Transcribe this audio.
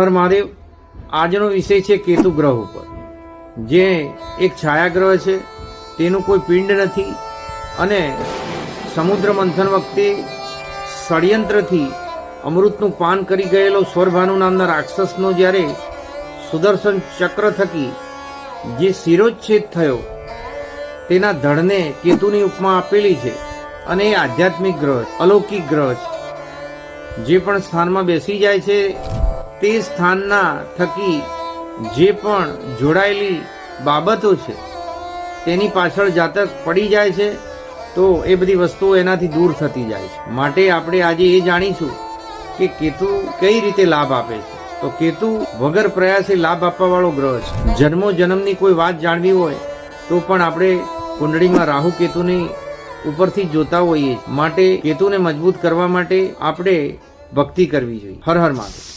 હર મહાદેવ, આજનો વિષય છે કેતુ ગ્રહ ઉપર. જે એક છાયા ગ્રહ છે, તેનું કોઈ પિંડ નથી અને સમુદ્ર મંથન વખતે ષડયંત્રથી અમૃતનું પાન કરી ગયેલો સ્વરભાનુ નામના રાક્ષસનો જ્યારે સુદર્શન ચક્ર થકી જે શિરોચ્છેદ થયો, તેના ધડને કેતુની ઉપમા આપેલી છે અને એ આધ્યાત્મિક ગ્રહ અલૌકિક ગ્રહ છે. જે પણ સ્થાનમાં બેસી જાય છે તે સ્થાનના થકી જે પણ જોડાયેલી બાબતો છે, તેની પાછળ જાતક પડી જાય છે, તો એ બધી વસ્તુઓ એનાથી દૂર થતી જાય છે. માટે આપણે આજે એ જાણીશું કે કેતુ કઈ રીતે લાભ આપે છે. તો કેતુ વગર પ્રયાસે લાભ આપવા વાળો ગ્રહ છે. જન્મો જન્મની કોઈ વાત જાણવી હોય, તો પણ આપણે કુંડળીમાં રાહુ કેતુની ઉપરથી જોતા હોઈએ માટે કેતુને મજબૂત કરવા માટે આપણે ભક્તિ કરવી જોઈએ. હર હર મહાદેવ.